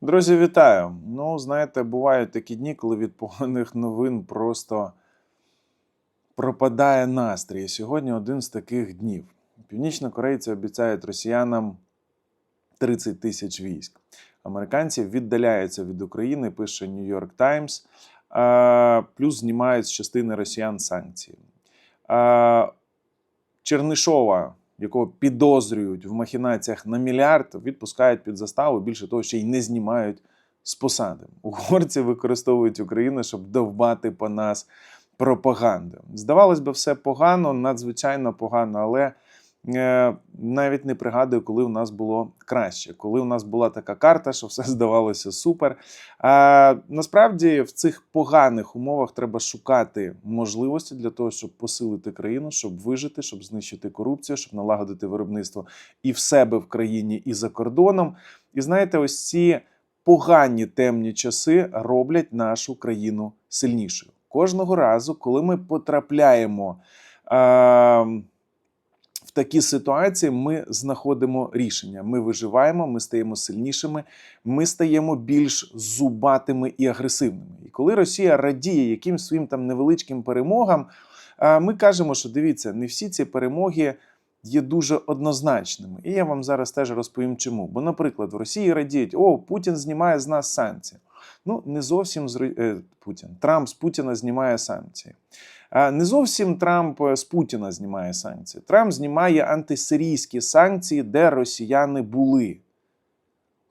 Друзі, вітаю! Ну, знаєте, бувають такі дні, коли від поганих новин просто пропадає настрій. І Сьогодні один з таких днів. Північнокорейці обіцяють росіянам 30 тисяч військ. Американці віддаляються від України, пише Times, а, плюс знімають з частини росіян санкції. Чернишова, якого підозрюють в махінаціях на мільярд, відпускають під заставу. Більше того, ще й не знімають з посади. Угорці використовують Україну, щоб довбати по нас пропаганду. Здавалось би, все погано, надзвичайно погано, але навіть не пригадую, коли у нас було краще, коли у нас була така карта, що все здавалося супер. А насправді в цих поганих умовах треба шукати можливості для того, щоб посилити країну, щоб вижити, щоб знищити корупцію, щоб налагодити виробництво і в себе в країні, і за кордоном. І знаєте, ось ці погані темні часи роблять нашу країну сильнішою. Кожного разу, коли ми потрапляємо. Е- в такі ситуації ми знаходимо рішення. Ми виживаємо, ми стаємо сильнішими, ми стаємо більш зубатими і агресивними. І коли Росія радіє якимсь своїм там невеличким перемогам, ми кажемо, що дивіться, не всі ці перемоги є дуже однозначними. І я вам зараз теж розповім, чому. Бо, наприклад, в Росії радіють: о, Путін знімає з нас санкції. Ну, не зовсім з е, Путін. Трамп з Путіна знімає санкції. Не зовсім Трамп з Путіна знімає санкції. Трамп знімає антисирійські санкції, де росіяни були.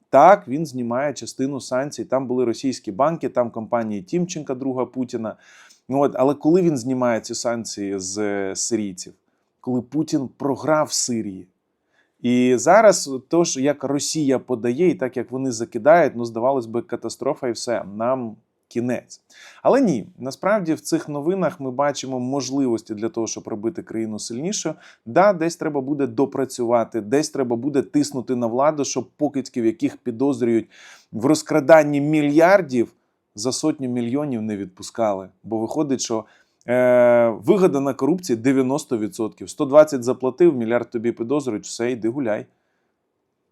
Так, він знімає частину санкцій. Там були російські банки, там компанії Тімченка, друга Путіна. Ну, От, але коли він знімає ці санкції з е, сирійців? Коли Путін програв Сирії. І зараз, то ж, як Росія подає, і так як вони закидають, ну здавалось би, катастрофа і все. Нам кінець. Але ні, насправді в цих новинах ми бачимо можливості для того, щоб робити країну сильнішою. Да, десь треба буде допрацювати, десь треба буде тиснути на владу, щоб покидьків, яких підозрюють в розкраданні мільярдів, за сотню мільйонів не відпускали. Бо виходить, що е, вигадана корупція 90%. 120 заплатив, мільярд тобі підозрюють, все, йди гуляй.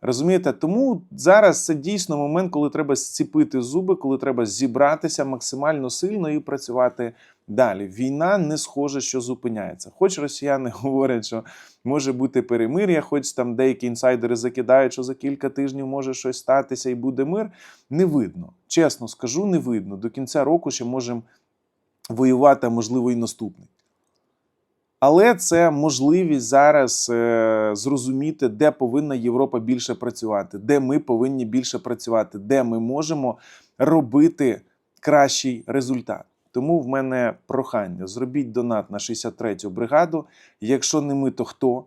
Розумієте, тому зараз це дійсно момент, коли треба зціпити зуби, коли треба зібратися максимально сильно і працювати далі. Війна не схоже, що зупиняється. Хоч росіяни говорять, що може бути перемир'я, хоч там деякі інсайдери закидають, що за кілька тижнів може щось статися і буде мир. Не видно. Чесно скажу, не видно. До кінця року ще можемо воювати, а можливо, і наступний. Але це можливість зараз е, зрозуміти, де повинна Європа більше працювати, де ми повинні більше працювати, де ми можемо робити кращий результат. Тому в мене прохання: зробіть донат на 63-ю бригаду. Якщо не ми, то хто?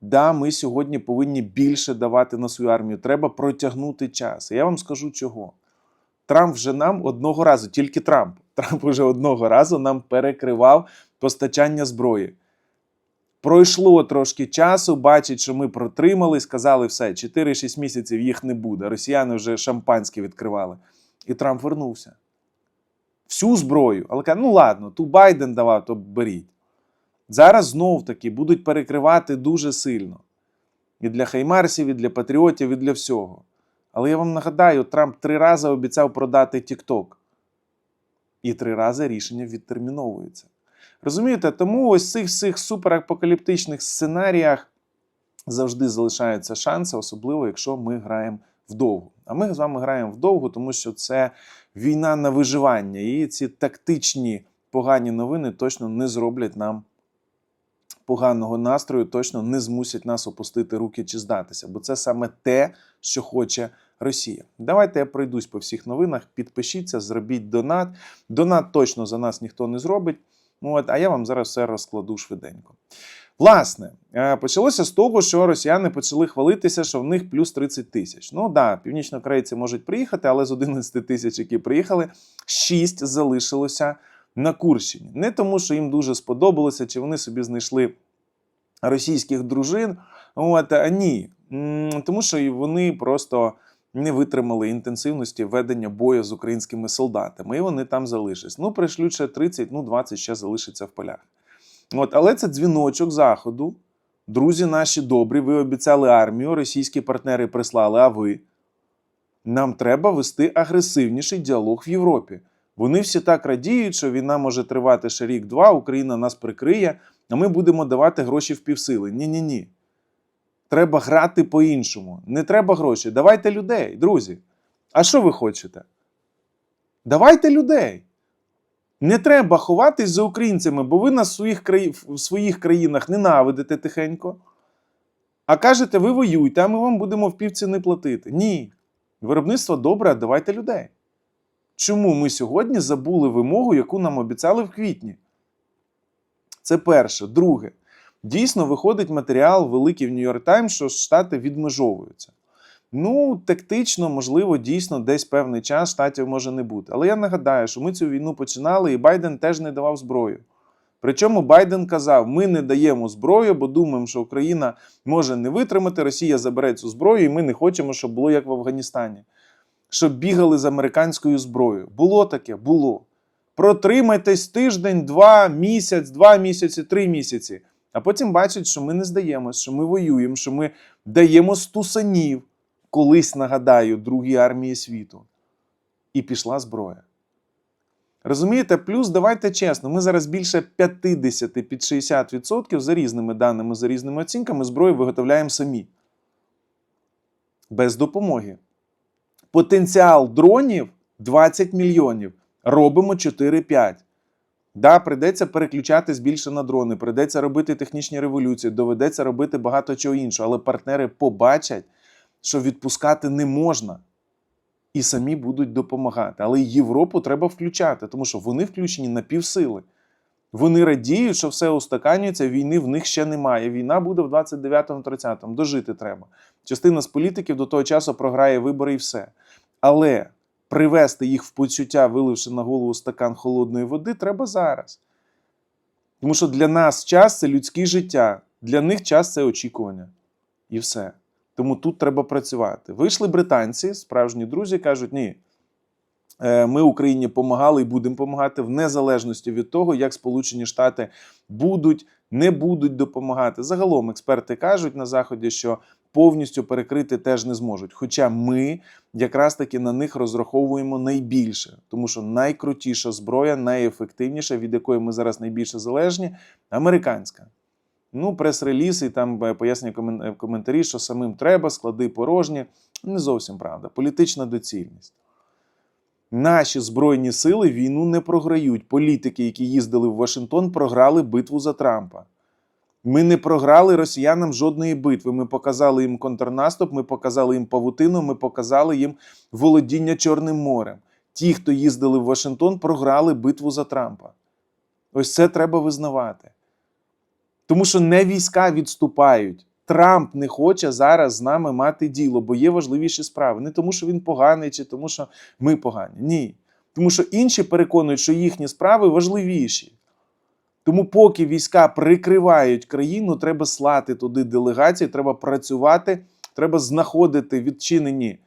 Да, ми сьогодні повинні більше давати на свою армію. Треба протягнути час. Я вам скажу чого. Трамп вже нам одного разу, тільки Трамп. Трамп вже одного разу нам перекривав постачання зброї. Пройшло трошки часу, бачить, що ми протримали, сказали все, 4-6 місяців їх не буде. Росіяни вже шампанське відкривали. І Трамп вернувся. Всю зброю. Але каже, ну ладно, ту Байден давав, то беріть. Зараз знов таки будуть перекривати дуже сильно. І для Хаймарсів, і для патріотів, і для всього. Але я вам нагадаю, Трамп три рази обіцяв продати TikTok. І три рази рішення відтерміновується. Розумієте, тому ось цих всіх суперапокаліптичних сценаріях завжди залишаються шанси, особливо якщо ми граємо вдовго. А ми з вами граємо вдовго, тому що це війна на виживання. І ці тактичні погані новини точно не зроблять нам поганого настрою, точно не змусять нас опустити руки чи здатися, бо це саме те, що хоче Росія. Давайте я пройдусь по всіх новинах. Підпишіться, зробіть донат. Донат точно за нас ніхто не зробить. Ну, От, а я вам зараз все розкладу швиденько. Власне, е, почалося з того, що росіяни почали хвалитися, що в них плюс 30 тисяч. Ну так, да, північнокорейці можуть приїхати, але з 11 тисяч, які приїхали, 6 залишилося на Курщині. Не тому, що їм дуже сподобалося, чи вони собі знайшли російських дружин. От, а ні. Тому що вони просто не витримали інтенсивності ведення бою з українськими солдатами, і вони там залишаться. Ну, пришлють ще 30, ну 20 ще залишиться в полях. От, але це дзвіночок заходу. Друзі наші добрі, ви обіцяли армію, російські партнери прислали, а ви. Нам треба вести агресивніший діалог в Європі. Вони всі так радіють, що війна може тривати ще рік-два, Україна нас прикриє, а ми будемо давати гроші в півсили. Ні-ні ні. Треба грати по-іншому. Не треба гроші. Давайте людей, друзі. А що ви хочете? Давайте людей. Не треба ховатись за українцями, бо ви нас в своїх, краї... в своїх країнах ненавидите тихенько. А кажете, ви воюйте, а ми вам будемо в півціни платити. Ні. Виробництво добре, а давайте людей. Чому ми сьогодні забули вимогу, яку нам обіцяли в квітні? Це перше. Друге, дійсно виходить матеріал великий в Нью-Йорк Таймс, що Штати відмежовуються. Ну, тактично, можливо, дійсно десь певний час штатів може не бути. Але я нагадаю, що ми цю війну починали, і Байден теж не давав зброю. Причому Байден казав: ми не даємо зброю, бо думаємо, що Україна може не витримати, Росія забере цю зброю, і ми не хочемо, щоб було як в Афганістані. Щоб бігали з американською зброєю. Було таке, було. Протримайтесь тиждень, два, місяць, два місяці, три місяці. А потім бачать, що ми не здаємось, що ми воюємо, що ми даємо стусанів, колись нагадаю, другій армії світу. І пішла зброя. Розумієте, плюс давайте чесно, ми зараз більше 50-60% за різними даними, за різними оцінками зброю виготовляємо самі. Без допомоги. Потенціал дронів 20 мільйонів. Робимо 4-5. Да, прийдеться переключатись більше на дрони, прийдеться робити технічні революції, доведеться робити багато чого іншого, але партнери побачать, що відпускати не можна. І самі будуть допомагати. Але Європу треба включати, тому що вони включені на півсили. Вони радіють, що все устаканюється, війни в них ще немає. Війна буде в 29-30-му, дожити треба. Частина з політиків до того часу програє вибори і все. Але привести їх в почуття, виливши на голову стакан холодної води, треба зараз. Тому що для нас час це людське життя, для них час це очікування. І все. Тому тут треба працювати. Вийшли британці, справжні друзі, кажуть, ні. е, Ми Україні допомагали і будемо допомагати в незалежності від того, як Сполучені Штати будуть, не будуть допомагати. Загалом експерти кажуть на Заході, що повністю перекрити теж не зможуть. Хоча ми якраз таки на них розраховуємо найбільше, тому що найкрутіша зброя, найефективніша, від якої ми зараз найбільше залежні, американська. Ну, прес-реліз і там е, пояснює е, коментарі, що самим треба, склади порожні. Не зовсім правда. Політична доцільність. Наші Збройні сили війну не програють. Політики, які їздили в Вашингтон, програли битву за Трампа. Ми не програли росіянам жодної битви. Ми показали їм контрнаступ, ми показали їм павутину, ми показали їм володіння Чорним морем. Ті, хто їздили в Вашингтон, програли битву за Трампа. Ось це треба визнавати. Тому що не війська відступають. Трамп не хоче зараз з нами мати діло, бо є важливіші справи. Не тому, що він поганий, чи тому, що ми погані. Ні. Тому що інші переконують, що їхні справи важливіші. Тому, поки війська прикривають країну, треба слати туди делегації, треба працювати, треба знаходити відчинені.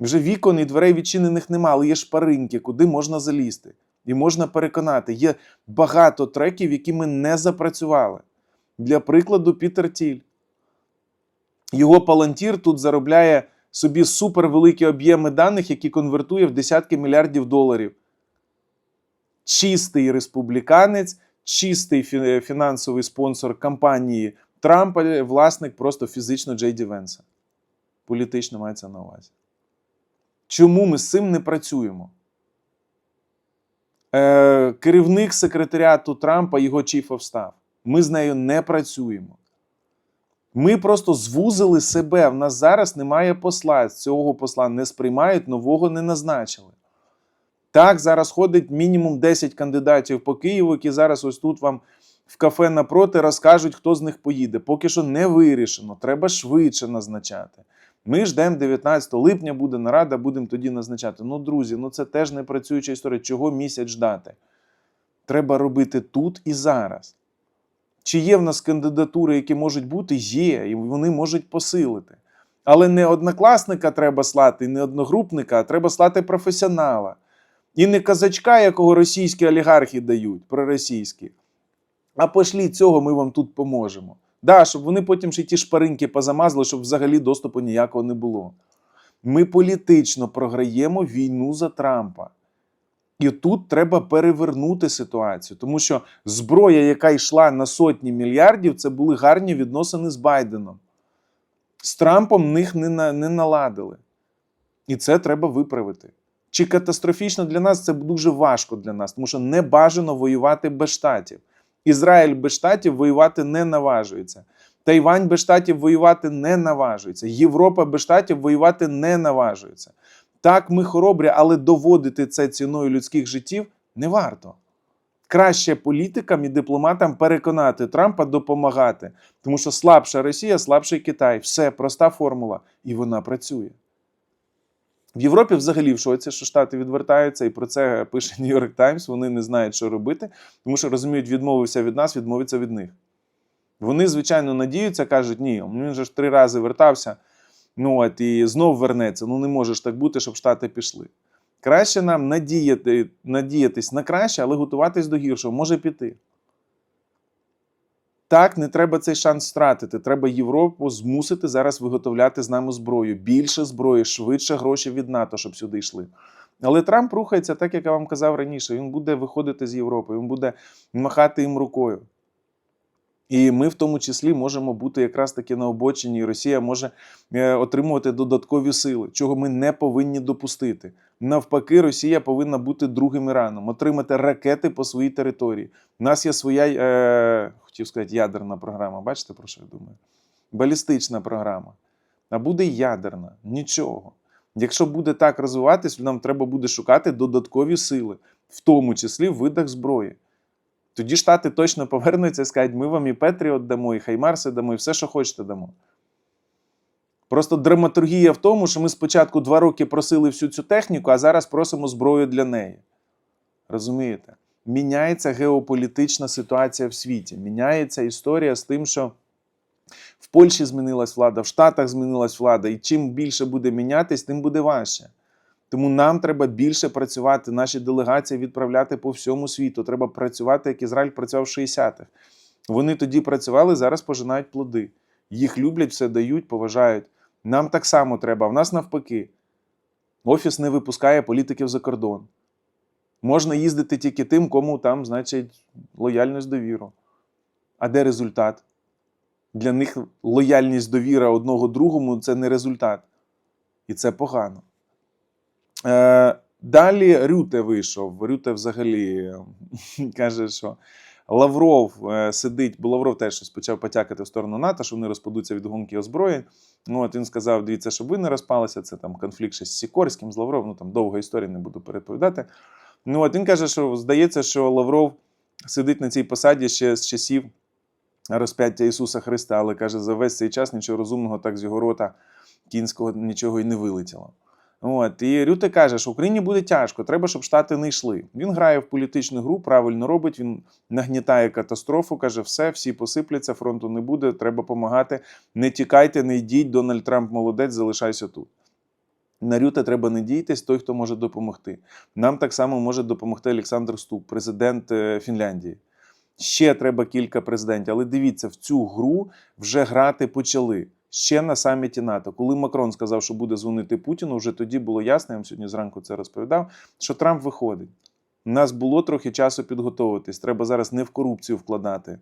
Вже вікон і дверей відчинених нема, але є шпаринки, куди можна залізти. І можна переконати, є багато треків, які ми не запрацювали. Для прикладу, Пітер Тіль. Його палантір тут заробляє собі супервеликі об'єми даних, які конвертує в десятки мільярдів доларів. Чистий республіканець, чистий фінансовий спонсор кампанії Трампа, власник просто фізично Джей Ді Венса. Політично мається на увазі. Чому ми з цим не працюємо? Е, керівник секретаріату Трампа, його Chief of Staff. Ми з нею не працюємо. Ми просто звузили себе. В нас зараз немає посла. Цього посла не сприймають, нового не назначили. Так, зараз ходить мінімум 10 кандидатів по Києву, які зараз ось тут вам в кафе напроти розкажуть, хто з них поїде. Поки що не вирішено. Треба швидше назначати. Ми ждемо 19 липня, буде нарада, будемо тоді назначати. Ну, друзі, ну це теж не працююча історія. Чого місяць ждати? Треба робити тут і зараз. Чи є в нас кандидатури, які можуть бути? Є, і вони можуть посилити. Але не однокласника треба слати, не одногрупника, а треба слати професіонала. І не казачка, якого російські олігархи дають, проросійські. А пошліть цього, ми вам тут поможемо. Да, щоб вони потім ще ті шпаринки позамазали, щоб взагалі доступу ніякого не було. Ми політично програємо війну за Трампа. І тут треба перевернути ситуацію, тому що зброя, яка йшла на сотні мільярдів, це були гарні відносини з Байденом. З Трампом них не, на, не наладили. І це треба виправити. Чи катастрофічно для нас це дуже важко для нас, тому що не бажано воювати без штатів. Ізраїль без штатів воювати не наважується. Тайвань без штатів воювати не наважується. Європа без штатів воювати не наважується. Так, ми хоробрі, але доводити це ціною людських життів не варто. Краще політикам і дипломатам переконати Трампа допомагати, тому що слабша Росія, слабший Китай. Все проста формула, і вона працює. В Європі взагалі в шоці, що Штати відвертаються, і про це пише Нью-Йорк Таймс. Вони не знають, що робити, тому що розуміють, відмовився від нас, відмовиться від них. Вони, звичайно, надіються, кажуть, ні, він же ж три рази вертався, ну от і знов вернеться. Ну не може ж так бути, щоб Штати пішли. Краще нам надіяти, надіятись на краще, але готуватись до гіршого, може піти. Так, не треба цей шанс втратити. Треба Європу змусити зараз виготовляти з нами зброю. Більше зброї, швидше гроші від НАТО, щоб сюди йшли. Але Трамп рухається, так як я вам казав раніше. Він буде виходити з Європи, він буде махати їм рукою. І ми в тому числі можемо бути якраз таки на обочині, і Росія може е, отримувати додаткові сили, чого ми не повинні допустити. Навпаки, Росія повинна бути другим Іраном, отримати ракети по своїй території. У нас є своя, е, хотів сказати, ядерна програма. Бачите, про що я думаю? Балістична програма. А буде ядерна. Нічого. Якщо буде так розвиватись, нам треба буде шукати додаткові сили, в тому числі в видах зброї. Тоді Штати точно повернуться і скажуть, ми вам і Петріот дамо, і Хаймарси дамо, і все, що хочете, дамо. Просто драматургія в тому, що ми спочатку два роки просили всю цю техніку, а зараз просимо зброю для неї. Розумієте? Міняється геополітична ситуація в світі. Міняється історія з тим, що в Польщі змінилась влада, в Штатах змінилась влада, і чим більше буде мінятись, тим буде важче. Тому нам треба більше працювати, наші делегації відправляти по всьому світу. Треба працювати, як Ізраїль працював в 60-х. Вони тоді працювали, зараз пожинають плоди. Їх люблять, все дають, поважають. Нам так само треба. В нас навпаки. Офіс не випускає політиків за кордон. Можна їздити тільки тим, кому там, значить, лояльність довіру. А де результат? Для них лояльність довіра одного другому це не результат. І це погано. Е, Далі Рюте вийшов. Рюте взагалі каже, що Лавров е, сидить, бо Лавров теж почав потякати в сторону НАТО, що вони розпадуться від гонки озброєнь. Ну, от він сказав: дивіться, щоб ви не розпалися. Це там конфлікт ще з Сікорським, з Лавровим, ну там довга історія, не буду переповідати. Ну, от він каже, що здається, що Лавров сидить на цій посаді ще з часів розп'яття Ісуса Христа, але каже, за весь цей час нічого розумного так з його рота кінського нічого і не вилетіло. От, і Рюте каже, що Україні буде тяжко, треба, щоб Штати не йшли. Він грає в політичну гру, правильно робить, він нагнітає катастрофу, каже, все, всі посипляться, фронту не буде, треба допомагати. Не тікайте, не йдіть, Дональд Трамп молодець, залишайся тут. На Рюте треба не діятись, той, хто може допомогти. Нам так само може допомогти Олександр Ступ, президент е, Фінляндії. Ще треба кілька президентів. Але дивіться, в цю гру вже грати почали ще на саміті НАТО. Коли Макрон сказав, що буде дзвонити Путіну, вже тоді було ясно, я вам сьогодні зранку це розповідав, що Трамп виходить. У нас було трохи часу підготуватись. Треба зараз не в корупцію вкладати,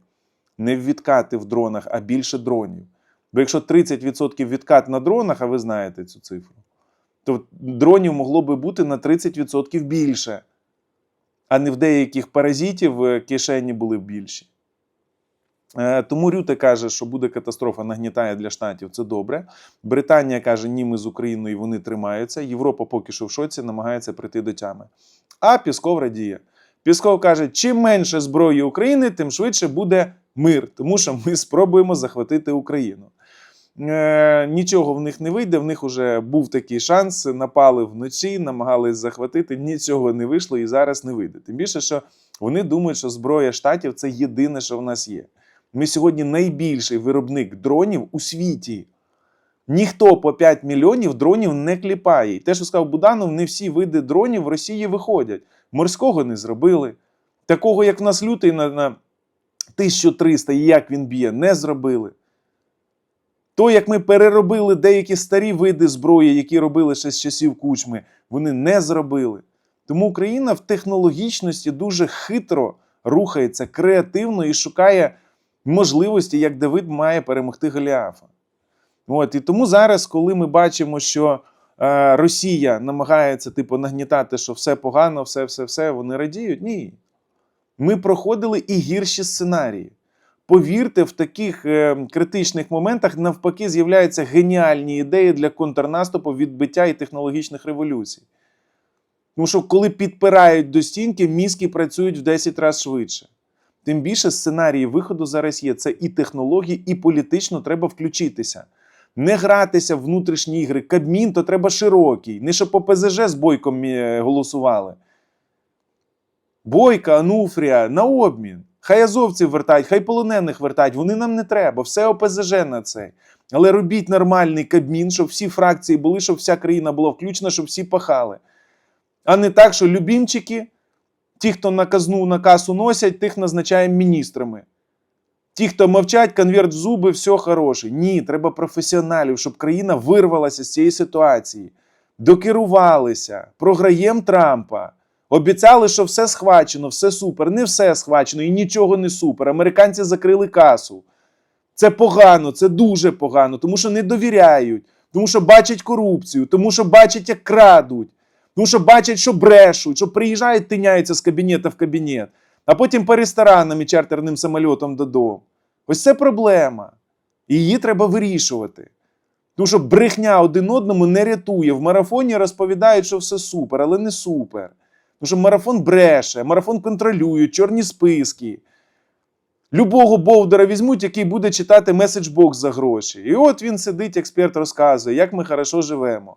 не в відкати в дронах, а більше дронів. Бо якщо 30% відкат на дронах, а ви знаєте цю цифру, то дронів могло би бути на 30% більше, а не в деяких паразитів кишені були б більші. Е, Тому Рюте каже, що буде катастрофа, нагнітає для штатів. Це добре. Британія каже, ні, ми з Україною вони тримаються. Європа поки що в шоці, намагається прийти до тями. А Пісков радіє. Пісков каже: чим менше зброї України, тим швидше буде мир, тому що ми спробуємо захватити Україну. Е, Нічого в них не вийде. В них вже був такий шанс. Напали вночі, намагались захватити. Нічого не вийшло і зараз не вийде. Тим більше, що вони думають, що зброя штатів це єдине, що в нас є. Ми сьогодні найбільший виробник дронів у світі. Ніхто по 5 мільйонів дронів не кліпає. І те, що сказав Буданов, не всі види дронів в Росії виходять. Морського не зробили. Такого, як в нас лютий на, на 1300 і як він б'є, не зробили. То, як ми переробили деякі старі види зброї, які робили ще з часів кучми, вони не зробили. Тому Україна в технологічності дуже хитро рухається, креативно і шукає можливості, як Давид має перемогти Голіафа. От, і тому зараз, коли ми бачимо, що е, Росія намагається типу, нагнітати, що все погано, все, все, все, вони радіють. Ні. Ми проходили і гірші сценарії. Повірте, в таких е, критичних моментах навпаки з'являються геніальні ідеї для контрнаступу, відбиття і технологічних революцій. Тому що коли підпирають до стінки, мізки працюють в 10 разів швидше. Тим більше сценарії виходу зараз є. Це і технології, і політично треба включитися. Не гратися в внутрішні ігри. Кабмін то треба широкий. Не щоб по ПЗЖ з бойком е, голосували. Бойка, Ануфрія, на обмін. Хай азовців вертають, хай полонених вертають. Вони нам не треба. Все ОПЗЖ на це. Але робіть нормальний кабмін, щоб всі фракції були, щоб вся країна була включена, щоб всі пахали. А не так, що любімчики, ті, хто на казну на носять, тих назначаємо міністрами. Ті, хто мовчать, конверт в зуби, все хороше. Ні, треба професіоналів, щоб країна вирвалася з цієї ситуації. Докерувалися, програєм Трампа. Обіцяли, що все схвачено, все супер. Не все схвачено і нічого не супер. Американці закрили касу. Це погано, це дуже погано, тому що не довіряють, тому що бачать корупцію, тому що бачать, як крадуть, тому що бачать, що брешуть, що приїжджають, тиняються з кабінета в кабінет, а потім по ресторанам і чартерним самольотом додому. Ось це проблема. І її треба вирішувати. Тому що брехня один одному не рятує. В марафоні розповідають, що все супер, але не супер. Тому що марафон бреше, марафон контролює, чорні списки. Любого бовдера візьмуть, який буде читати меседжбокс за гроші. І от він сидить, експерт розказує, як ми хорошо живемо.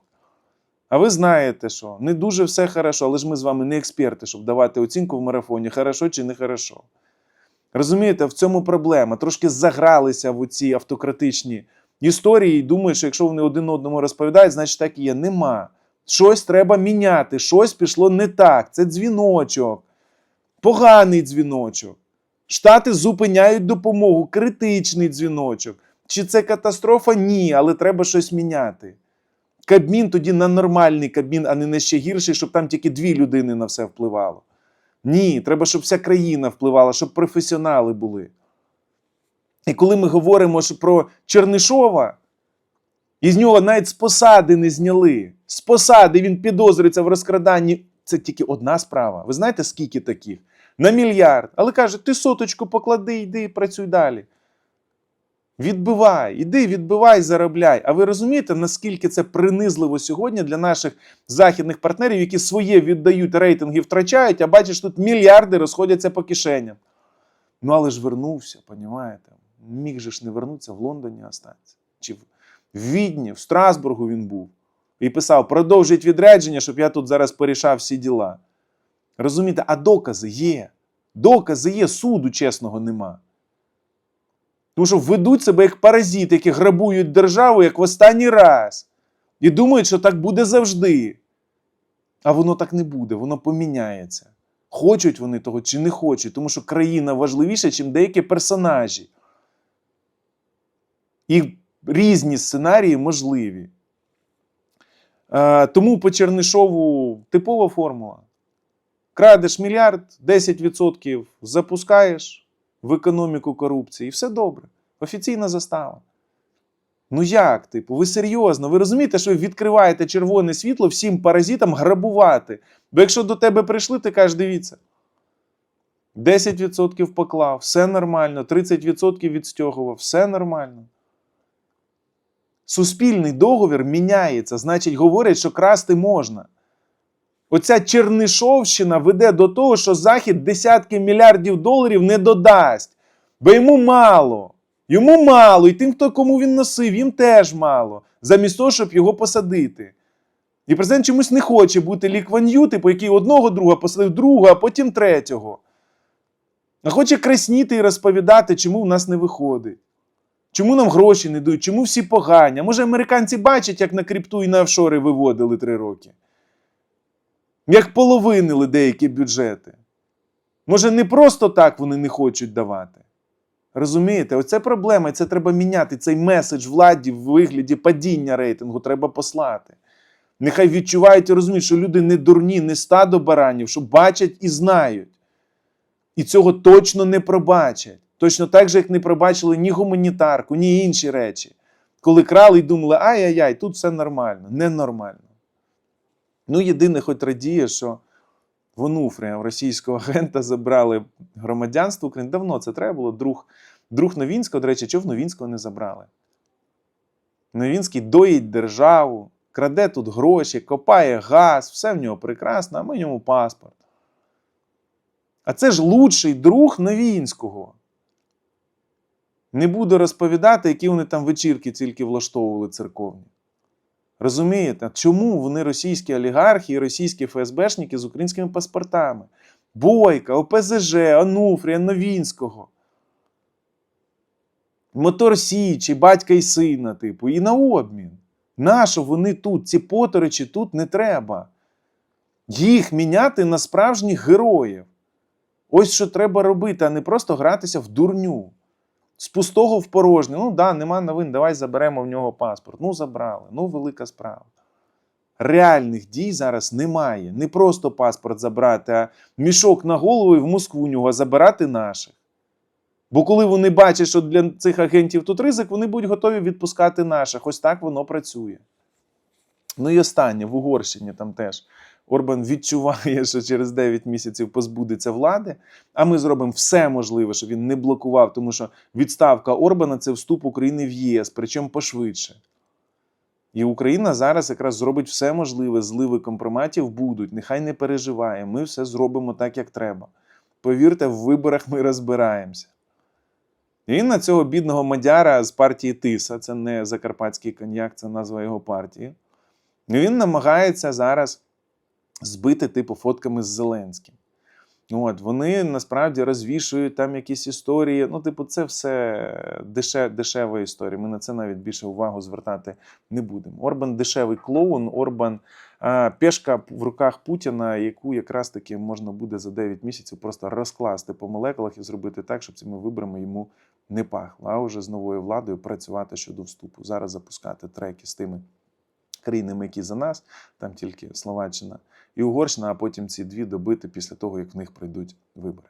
А ви знаєте, що не дуже все хорошо, але ж ми з вами не експерти, щоб давати оцінку в марафоні, хорошо чи не хорошо. Розумієте, в цьому проблема. Трошки загралися в ці автократичні історії і думають, що якщо вони один одному розповідають, значить так і є. Нема. Щось треба міняти, щось пішло не так. Це дзвіночок, поганий дзвіночок. Штати зупиняють допомогу, критичний дзвіночок. Чи це катастрофа? Ні, але треба щось міняти. Кабмін тоді на нормальний кабмін, а не на ще гірший, щоб там тільки дві людини на все впливало. Ні, треба, щоб вся країна впливала, щоб професіонали були. І коли ми говоримо про Чернишова, із нього навіть з посади не зняли. З посади він підозрюється в розкраданні. Це тільки одна справа. Ви знаєте, скільки таких? На мільярд. Але каже, ти соточку поклади, йди, працюй далі. Відбивай, іди, відбивай, заробляй. А ви розумієте, наскільки це принизливо сьогодні для наших західних партнерів, які своє віддають рейтинги, втрачають, а бачиш, тут мільярди розходяться по кишеням. Ну, але ж вернувся, понімаєте? Міг же ж не вернутися в Лондоні останеться. Чи в Відні, в Страсбургу він був. І писав: продовжіть відрядження, щоб я тут зараз порішав всі діла. Розумієте, а докази є. Докази є, суду чесного нема. Тому що ведуть себе як паразити, які грабують державу як в останній раз. І думають, що так буде завжди. А воно так не буде, воно поміняється. Хочуть вони того чи не хочуть, тому що країна важливіша, ніж деякі персонажі. І різні сценарії можливі. Е, тому по Чернишову типова формула. Крадеш мільярд, 10% запускаєш в економіку корупції, і все добре. Офіційна застава. Ну як, типу, ви серйозно? Ви розумієте, що ви відкриваєте червоне світло всім паразитам грабувати. Бо якщо до тебе прийшли, ти кажеш, дивіться. 10% поклав, все нормально, 30% відстягував, все нормально. Суспільний договір міняється, значить, говорять, що красти можна. Оця Чернишовщина веде до того, що Захід десятки мільярдів доларів не додасть, бо йому мало. Йому мало, і тим, хто кому він носив, їм теж мало, замість того, щоб його посадити. І президент чомусь не хоче бути лікван'ю, типу, який одного друга посадив другого, а потім третього. А хоче красніти і розповідати, чому в нас не виходить. Чому нам гроші не дають, чому всі погані? Може, американці бачать, як на крипту і на офшори виводили три роки? Як половинили деякі бюджети. Може, не просто так вони не хочуть давати. Розумієте, оце проблема, і це треба міняти. Цей меседж владі в вигляді падіння рейтингу треба послати. Нехай відчувають і розуміють, що люди не дурні, не стадо баранів, що бачать і знають. І цього точно не пробачать. Точно так же, як не пробачили ні гуманітарку, ні інші речі. Коли крали і думали, ай-яй-яй, тут все нормально. Ненормально. Ну, єдине, хоч радіє, що в Онуфрія, в російського агента, забрали громадянство України. Давно це треба було. Друг, друг Новінського, до речі, чого в Новінського не забрали? Новінський доїть державу, краде тут гроші, копає газ, все в нього прекрасно, а ми йому паспорт. А це ж лучший друг Новінського. Не буду розповідати, які вони там вечірки тільки влаштовували церковні. Розумієте, чому вони російські олігархи і російські ФСБшники з українськими паспортами? Бойка, ОПЗЖ, Ануфрія, Новінського. Мотор Січі, батька і сина, типу, і на обмін. Нащо вони тут? Ці поторичі тут не треба. Їх міняти на справжніх героїв. Ось що треба робити, а не просто гратися в дурню. З пустого в порожнє. Ну да, нема новин, давай заберемо в нього паспорт. Ну, забрали. Ну, велика справа. Реальних дій зараз немає. Не просто паспорт забрати, а мішок на голову і в Москву нього забирати наших. Бо коли вони бачать, що для цих агентів тут ризик, вони будуть готові відпускати наших. Ось так воно працює. Ну і останнє в Угорщині там теж. Орбан відчуває, що через 9 місяців позбудеться влади, а ми зробимо все можливе, щоб він не блокував, тому що відставка Орбана це вступ України в ЄС, причому пошвидше. І Україна зараз якраз зробить все можливе, зливи компроматів будуть. Нехай не переживає. Ми все зробимо так, як треба. Повірте, в виборах ми розбираємося. І на цього бідного мадяра з партії Тиса, це не Закарпатський коньяк, це назва його партії. І він намагається зараз збити, типу, фотками з Зеленським. От, вони насправді розвішують там якісь історії. Ну, типу, це все деше, дешева історія. Ми на це навіть більше увагу звертати не будемо. Орбан дешевий клоун, Орбан а, пешка в руках Путіна, яку якраз таки можна буде за 9 місяців просто розкласти по молекулах і зробити так, щоб цими виборами йому не пахло. А вже з новою владою працювати щодо вступу. Зараз запускати треки з тими країнами, які за нас, там тільки Словаччина і Угорщина, а потім ці дві добити після того, як в них пройдуть вибори.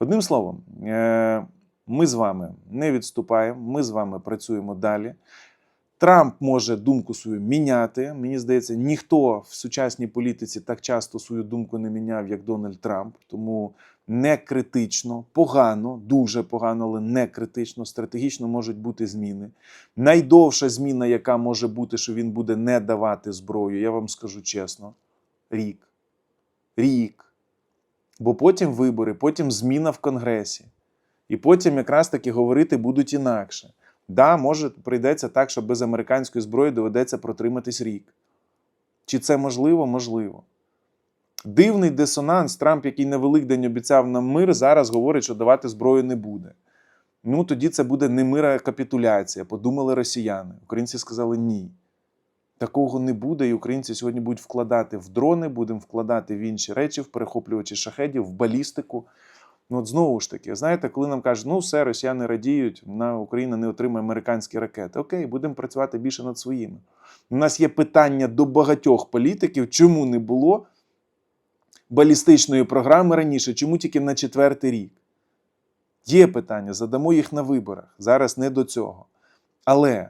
Одним словом, е, ми з вами не відступаємо, ми з вами працюємо далі. Трамп може думку свою міняти. Мені здається, ніхто в сучасній політиці так часто свою думку не міняв, як Дональд Трамп. Тому не критично, погано, дуже погано, але не критично. Стратегічно можуть бути зміни. Найдовша зміна, яка може бути, що він буде не давати зброю, я вам скажу чесно: рік. Рік. Бо потім вибори, потім зміна в Конгресі. І потім якраз таки говорити будуть інакше. Да, може, прийдеться так, що без американської зброї доведеться протриматись рік. Чи це можливо? Можливо. Дивний дисонанс. Трамп, який на Великдень обіцяв нам мир, зараз говорить, що давати зброю не буде. Ну, тоді це буде не мир, а капітуляція. Подумали росіяни. Українці сказали ні. Такого не буде, і українці сьогодні будуть вкладати в дрони, будемо вкладати в інші речі, в перехоплювачі шахедів, в балістику. Ну, от знову ж таки, знаєте, коли нам кажуть, ну все, росіяни радіють, на Україна не отримає американські ракети. Окей, будемо працювати більше над своїми. У нас є питання до багатьох політиків, чому не було балістичної програми раніше, чому тільки на четвертий рік. Є питання, задамо їх на виборах. Зараз не до цього. Але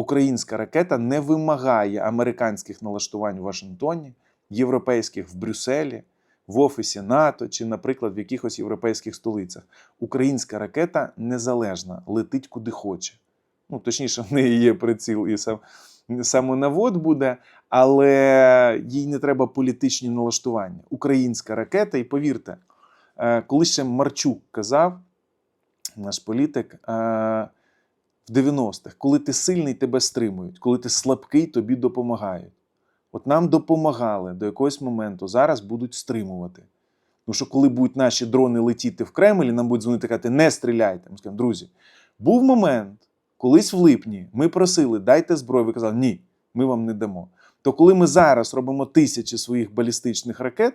українська ракета не вимагає американських налаштувань в Вашингтоні, європейських в Брюсселі, в Офісі НАТО чи, наприклад, в якихось європейських столицях. Українська ракета незалежна, летить куди хоче. Ну, точніше, в неї є приціл і сам, самонавод буде, але їй не треба політичні налаштування. Українська ракета, і повірте, е, коли ще Марчук казав, наш політик, е, в 90-х, коли ти сильний, тебе стримують, коли ти слабкий, тобі допомагають. От нам допомагали до якогось моменту, зараз будуть стримувати. Тому що коли будуть наші дрони летіти в Кремль, нам будуть дзвонити казати, не стріляйте. Ми скажемо, друзі, був момент, колись в липні ми просили, дайте зброю, ви казали, ні, ми вам не дамо. То коли ми зараз робимо тисячі своїх балістичних ракет,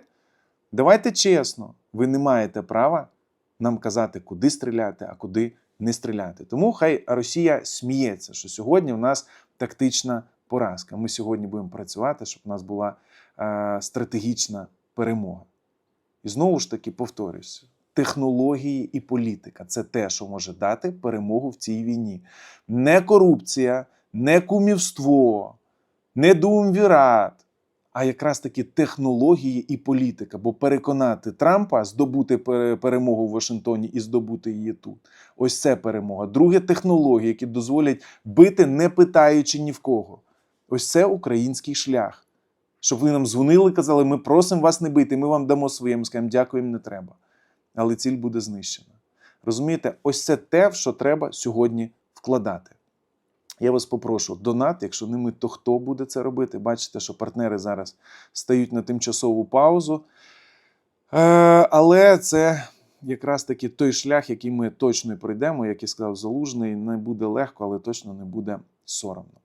давайте чесно, ви не маєте права нам казати, куди стріляти, а куди не стріляти. Тому хай Росія сміється, що сьогодні в нас тактична поразка. Ми сьогодні будемо працювати, щоб у нас була е, стратегічна перемога. І знову ж таки повторюсь: технології і політика це те, що може дати перемогу в цій війні. Не корупція, не кумівство, не думвірат, а якраз таки технології і політика. Бо переконати Трампа здобути перемогу в Вашингтоні і здобути її тут. Ось це перемога. Друге технології, які дозволять бити, не питаючи ні в кого. Ось це український шлях. Щоб ви нам дзвонили казали, ми просимо вас не бити, ми вам дамо своє, ми скажемо, дякуємо, не треба. Але ціль буде знищена. Розумієте, ось це те, в що треба сьогодні вкладати. Я вас попрошу, донат, якщо не ми, то хто буде це робити? Бачите, що партнери зараз стають на тимчасову паузу. Е, але це якраз таки той шлях, який ми точно пройдемо, як і сказав Залужний, не буде легко, але точно не буде соромно.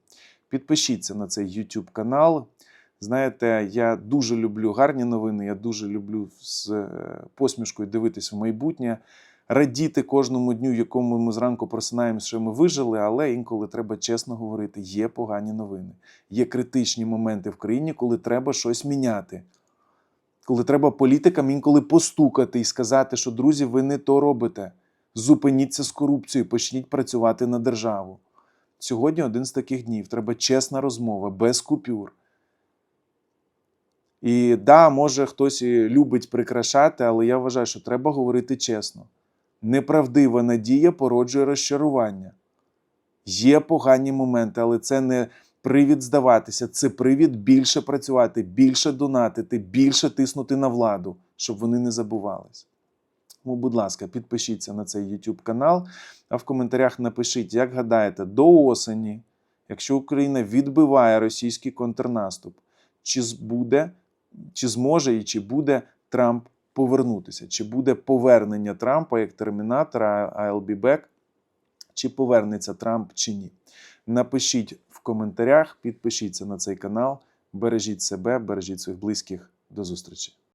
Підпишіться на цей YouTube канал. Знаєте, я дуже люблю гарні новини, я дуже люблю з е, посмішкою дивитись в майбутнє, радіти кожному дню, якому ми зранку просинаємося, що ми вижили, але інколи треба чесно говорити: є погані новини, є критичні моменти в країні, коли треба щось міняти. Коли треба політикам інколи постукати і сказати, що друзі, ви не то робите. Зупиніться з корупцією, почніть працювати на державу. Сьогодні один з таких днів. Треба чесна розмова, без купюр. І да, може хтось любить прикрашати, але я вважаю, що треба говорити чесно. Неправдива надія породжує розчарування. Є погані моменти, але це не привід здаватися, це привід більше працювати, більше донатити, більше тиснути на владу, щоб вони не забувались. Тому, будь ласка, підпишіться на цей YouTube канал, а в коментарях напишіть, як гадаєте, до осені, якщо Україна відбиває російський контрнаступ, чи буде, чи зможе і чи буде Трамп повернутися, чи буде повернення Трампа як термінатора I'll be back, чи повернеться Трамп чи ні. Напишіть в коментарях, підпишіться на цей канал, бережіть себе, бережіть своїх близьких. До зустрічі!